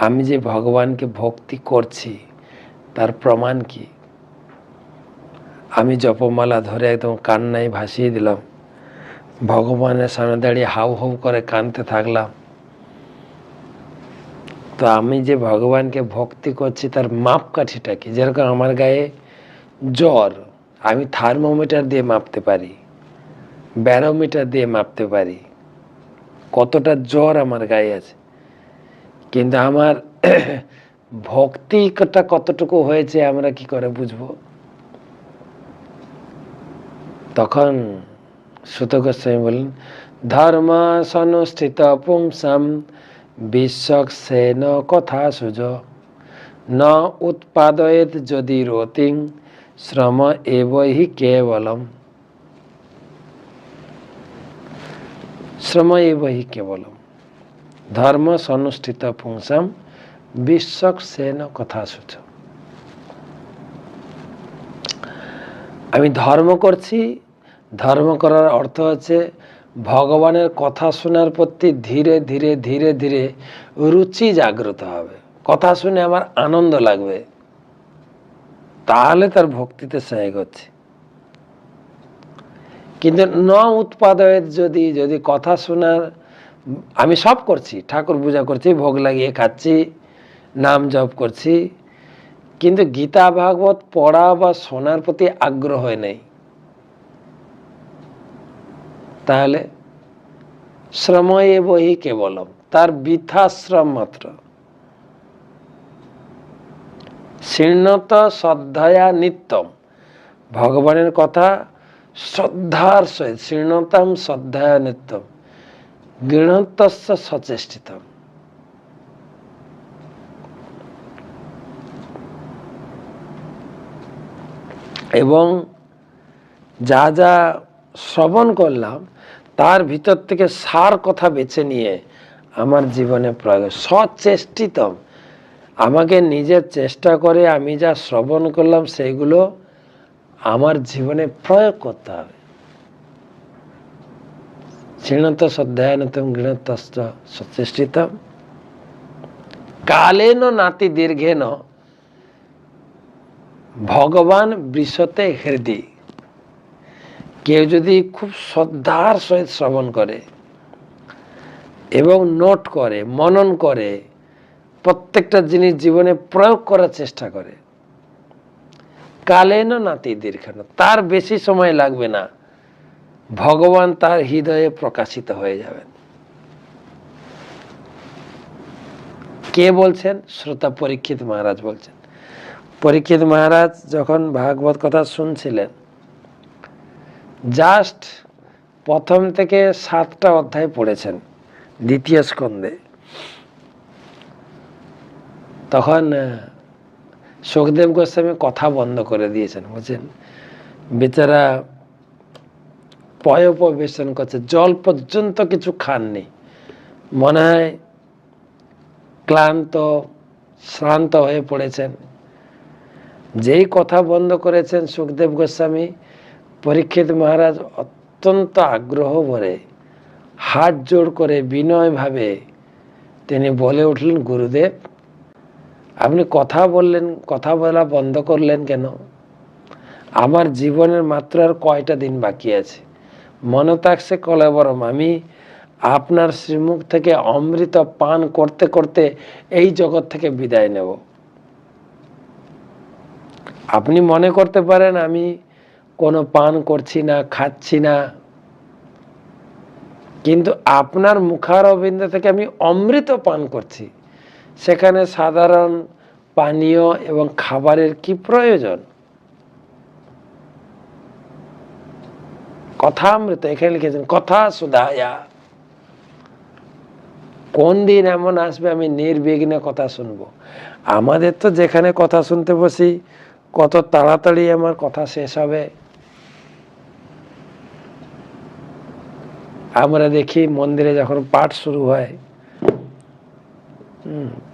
আমি যে ভগবানকে ভক্তি করছি, তার প্রমাণ কি? আমি জপমালা ধরে একদম কান্নায় ভাসিয়ে দিলাম। ভগবানের সামনে দাঁড়িয়ে হাউ হাউ করে কানতে থাকলাম। তো আমি যে ভগবানকে ভক্তি করছি, তার মাপকাঠিটা কি? যেরকম আমার গায়ে জ্বর, আমি থার্মোমিটার দিয়ে মাপতে পারি, ব্যারোমিটার দিয়ে মাপতে পারি। কতটা জ্বর আমার গায়ে আছে। কিন্তু আমার ভক্তিটা কতটুকু হয়েছে আমরা কি করে বুঝব? তখন সুত গোস্বামী বললেন ধর্ম সনুষ্ঠিত পুংসাম বিশ্বক সেন কথা সুজ। ন উৎপাদয়েত যদি রতিং, শ্রম এবহি কেবলম। শ্রম এবহি কেবলম। ধর্ম সনুষ্ঠিত পুংসাম বিশ্বক সেন কথা সুচ আমি ধর্ম করছি ধর্ম করার অর্থ হচ্ছে ভগবানের কথা শোনার প্রতি ধীরে ধীরে ধীরে ধীরে রুচি জাগ্রত হবে কথা শুনে আমার আনন্দ লাগবে তাহলে তার ভক্তিতে সহায়ক হচ্ছে কিন্তু ন উৎপাদয়ের যদি যদি কথা শোনার আমি সব করছি, ঠাকুর পূজা করছি, ভোগ লাগিয়ে খাচ্ছি, নাম জপ করছি, কিন্তু গীতা, ভাগবত পড়া বা শোনার প্রতি আগ্রহ নেই। তাহলে শ্রময়ে বহি কেবলম, তার বৃথাশ্রম মাত্র। শীর্ণত শ্রদ্ধায়া নিত্যম, ভগবানের কথা শ্রদ্ধার সহিত, শীর্ণতম শ্রদ্ধায়া নিত্যম। গৃহতস্য সচেষ্টিতম। এবং যা যা শ্রবণ করলাম, তার ভিতর থেকে সার কথা বেছে নিয়ে আমার জীবনে প্রয়োগ সচেষ্টিতম। আমাকে নিজের চেষ্টা করে আমি যা শ্রবণ করলাম সেইগুলো আমার জীবনে প্রয়োগ করতে হবে। ছিণত শ্রদ্ধায়নতম গৃহতস্ত সচেষ্টিতম কালেন নাতি দীর্ঘেন ভগবান বৃষতে হৃদয় কেউ যদি খুব শ্রদ্ধার সহিত শ্রবণ করে এবং নোট করে, মনন করে, প্রত্যেকটা জিনিস জীবনে প্রয়োগ করার চেষ্টা করে কালেন নাতি দীর্ঘান তার বেশি সময় লাগবে না। ভগবান তার হৃদয়ে প্রকাশিত হয়ে যাবেন। কে বলছেন? শ্রোতা পরীক্ষিত মহারাজ বলছেন। পরীক্ষিত মহারাজ যখন ভাগবত কথা শুনছিলেন, জাস্ট প্রথম থেকে সাতটা অধ্যায় পড়েছেন, দ্বিতীয় স্কন্ধে। তখন সুখদেব গোস্বামী কথা বন্ধ করে দিয়েছেন বুঝছেন বেচারা পয়োপবেশন করছে, জল পর্যন্ত কিছু খাননি। মনে হয় ক্লান্ত, শ্রান্ত হয়ে পড়েছেন। যেই কথা বন্ধ করেছেন সুখদেব গোস্বামী, পরীক্ষিত মহারাজ অত্যন্ত আগ্রহ ভরে হাত জোড় করে বিনয়ভাবে তিনি বলে উঠলেন, গুরুদেব, আপনি কথা বললেন, কথা বলা বন্ধ করলেন কেন? আমার জীবনের মাত্র আর কয়টা দিন বাকি আছে? মনে থাকছে কলেবরম। আমি আপনার শ্রীমুখ থেকে অমৃত পান করতে করতে এই জগৎ থেকে বিদায় নেব। আপনি মনে করতে পারেন, আমি কোনো পান করছি না, খাচ্ছি না। কিন্তু আপনার মুখার অবিন্দ থেকে আমি অমৃত পান করছি। সেখানে সাধারণ পানীয় এবং খাবারের কি প্রয়োজন? কথা অমৃত এখানে লিখেছেন, কথা সুধায়া। কোন দিন এমন আসবে, আমি নির্বিঘ্নে কথা শুনব। আমাদের তো যেখানে কথা শুনতে বসি, কত তাড়াতাড়ি আমার কথা শেষ হবে। আমরা দেখি মন্দিরে যখন পাঠ শুরু হয়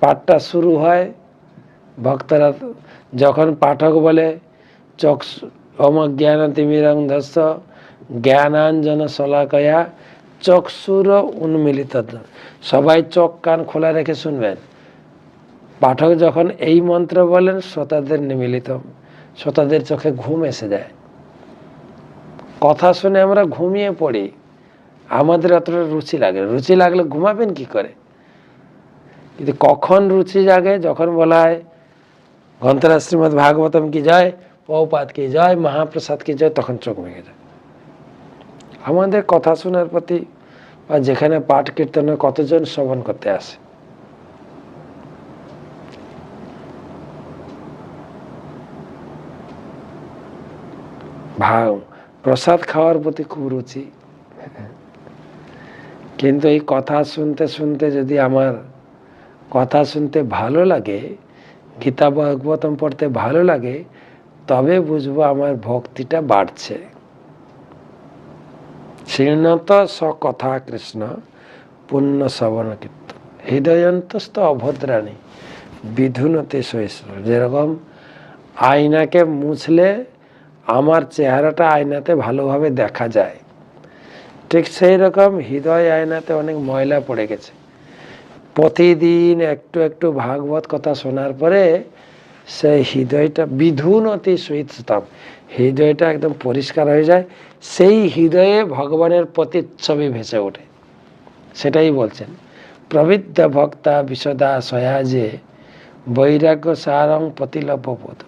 পাঠটা শুরু হয়, ভক্তরা যখন পাঠক বলে চক অম জ্ঞান তিমিরং ধস্য। জ্ঞানাঞ্জন শলাকয়া চক্ষুর উন্মিলিত সবাই চোখ কান খোলা রেখে শুনবেন। পাঠক যখন এই মন্ত্র বলেন, শ্রোতাদের নিমিলিত, শ্রোতাদের চোখে ঘুম এসে যায়। কথা শুনে আমরা ঘুমিয়ে পড়ি। আমাদের অতটা রুচি লাগে রুচি লাগলে ঘুমাবেন কি করে? কিন্তু কখন রুচি জাগে? যখন বলা হয় গ্রন্থরা শ্রীমদ ভাগবতম কি জয়? পৌপাত কি জয়? মহাপ্রসাদ কি জয়? তখন চোখ ভেঙে যায়। আমাদের কথা শোনার প্রতি বা যেখানে পাঠ কীর্তনে কতজন শ্রবণ করতে আসে? ভাগ প্রসাদ খাওয়ার প্রতি খুব রুচি। কিন্তু এই কথা শুনতে শুনতে যদি আমার কথা শুনতে ভালো লাগে, গীতা ভাগবতম পড়তে ভালো লাগে, তবে বুঝব আমার ভক্তিটা বাড়ছে। শীর্ণত স কথা কৃষ্ণ পুণ্য শ্রবণ কীর্তন হৃদয়ন্তস্থ অভদ্রাণী বিধুনতে সহিষ্ণু যেরকম আয়নাকে মুছলে আমার চেহারাটা আয়নাতে ভালোভাবে দেখা যায়। ঠিক সেই রকম হৃদয় আয়নাতে অনেক ময়লা পড়ে গেছে। প্রতিদিন একটু একটু ভাগবত কথা শোনার পরে সেই হৃদয়টা বিধুনতি সহিতম হৃদয়টা একদম পরিষ্কার হয়ে যায়, সেই হৃদয়ে ভগবানের প্রতিচ্ছবি ভেসে ওঠে। সেটাই বলছেন। প্রবৃদ্ধ ভক্তা বিশদা সয়াজে বৈরাগ্য সারং প্রতিলভ্যবোধ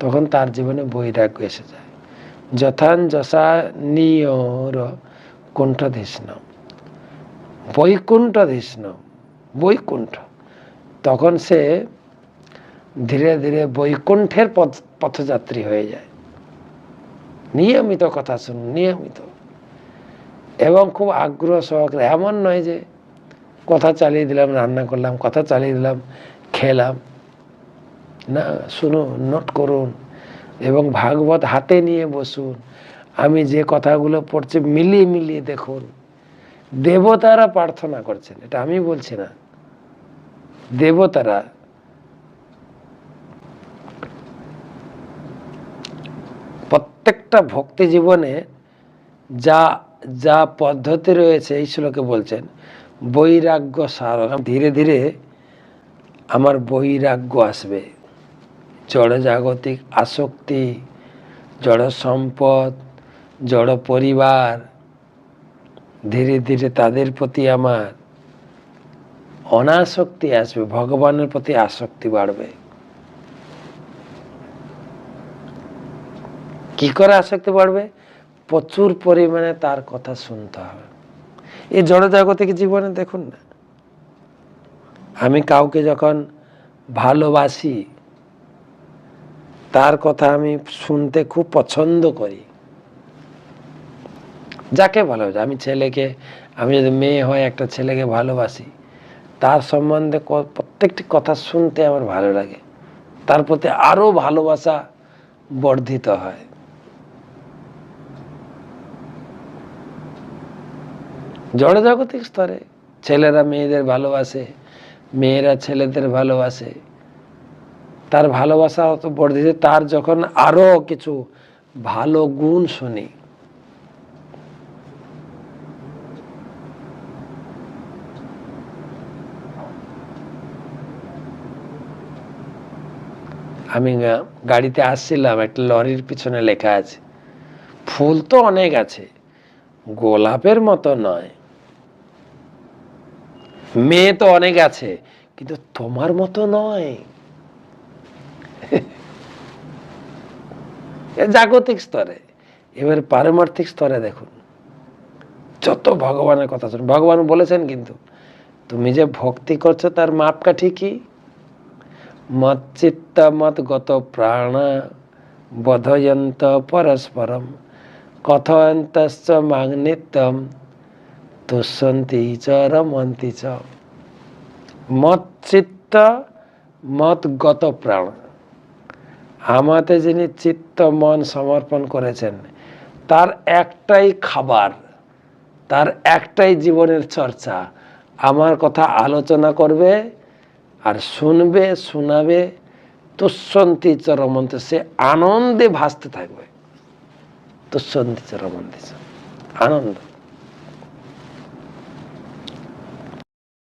তখন তার জীবনে বৈরাগ্য এসে যায়। যথান যশা নিয়র কুণ্ঠধিষ্ণ বৈকুণ্ঠধিষ্ণ বৈকুণ্ঠ। তখন সে ধীরে ধীরে বৈকুণ্ঠের পথ, পথযাত্রী হয়ে যায়। নিয়মিত কথা শুনুন, নিয়মিত। এবং খুব আগ্রহ সহকারে, এমন নয় যে কথা চালিয়ে দিলাম, রান্না করলাম, কথা চালিয়ে দিলাম, খেলাম। না, শুনুন নোট করুন এবং ভাগবত হাতে নিয়ে বসুন। আমি যে কথাগুলো পড়ছি, মিলিয়ে মিলিয়ে দেখুন। দেবতারা প্রার্থনা করছেন, এটা আমি বলছি না। দেবতারা প্রত্যেকটা ভক্তি জীবনে যা যা পদ্ধতি রয়েছে, এই শ্লোকে বলছেন, বৈরাগ্য সার ধীরে ধীরে আমার বৈরাগ্য আসবে। জড় জাগতিক আসক্তি, জড় সম্পদ, জড় পরিবার, ধীরে ধীরে তাদের প্রতি আমার অনাসক্তি আসবে, ভগবানের প্রতি আসক্তি বাড়বে। কি করে আসক্তি বাড়বে? প্রচুর পরিমাণে তার কথা শুনতে হবে। এই জড়জাগতিক জীবনে দেখুন না। আমি কাউকে যখন ভালোবাসি, তার কথা আমি শুনতে খুব পছন্দ করি। যাকে ভালোবাসি, আমি ছেলেকে, আমি যদি মেয়ে হয় একটা ছেলেকে ভালোবাসি, তার সম্বন্ধে প্রত্যেকটি কথা শুনতে আমার ভালো লাগে। তার প্রতি আরও ভালোবাসা বর্ধিত হয়। জড়জাগতিক স্তরে ছেলেরা মেয়েদের ভালোবাসে, মেয়েরা ছেলেদের ভালোবাসে। তার ভালোবাসা অত বর্ধিত তার যখন আরও কিছু ভালো গুণ শুনি। আমি গাড়িতে আসছিলাম, একটা লরির পিছনে লেখা আছে, ফুল তো অনেক আছে, গোলাপের মতো নয়। মেয়ে তো অনেক আছে, কিন্তু তোমার মতো নয়। জাগতিক স্তরে, এবার পারমার্থিক স্তরে দেখুন। যত ভগবানের কথা শুনুন, ভগবান বলেছেন কিন্তু, তুমি যে ভক্তি করছ তার মাপকাঠি কি মত চিত্ত মত গত প্রাণ, বোধয়ন্ত পরস্পরম, কথয়ন্তশ্চ মাগ্নিত্যম। তুষ্যন্তি চ রমন্তি চ মত চিত্ত মত গত প্রাণ আমাতে যিনি চিত্ত, মন সমর্পণ করেছেন, তার একটাই খাবার, তার একটাই জীবনের চর্চা। আমার কথা আলোচনা করবে আর শুনবে, শোনাবে তুষ্যন্তি চ, রমন্তি সে আনন্দে ভাসতে থাকবে। রমন্তি চ আনন্দ।